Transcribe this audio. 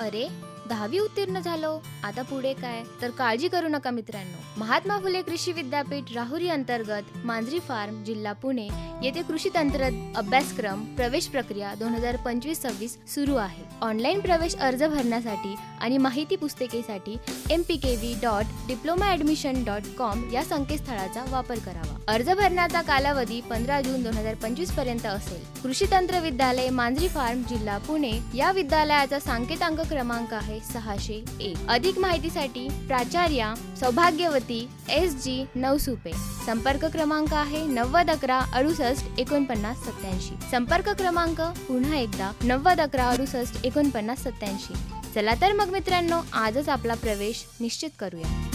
अरे दहावी उत्तीर्ण झालो. आता पुढे काय? तर काळजी करू नका मित्रांनो. महात्मा फुले कृषी विद्यापीठ राहुरी अंतर्गत मांजरी फार्म जिल्हा पुणे येथे कृषी तंत्र अभ्यासक्रम प्रवेश प्रक्रिया दोन हजार पंचवीस सव्वीस सुरू आहे. ऑनलाईन प्रवेश अर्ज भरण्यासाठी आणि माहिती पुस्तिकेसाठी M P K V dot diploma admission dot com या संकेतस्थळाचा वापर करावा. अर्ज भरण्याचा कालावधी पंधरा जून दोन हजार पंचवीसपर्यंत असेल. कृषी तंत्र विद्यालय मांजरी फार्म जिल्हा पुणे या विद्यालयाचा सांकेतांक क्रमांक आहे. आहे सहाशे एक. अधिक माहितीसाठी प्राचार्या सौभाग्यवती एस जी नवसुपे. संपर्क क्रमांक आहे नव्वद अकरा अडुसष्ट एकोणपन्नास सत्याऐंशी. संपर्क क्रमांक पुन्हा एकदा नव्वद अकरा अडुसष्ट एकोणपन्नास सत्याऐंशी. चला तर मग मित्रांनो आजच आपला प्रवेश निश्चित करूया.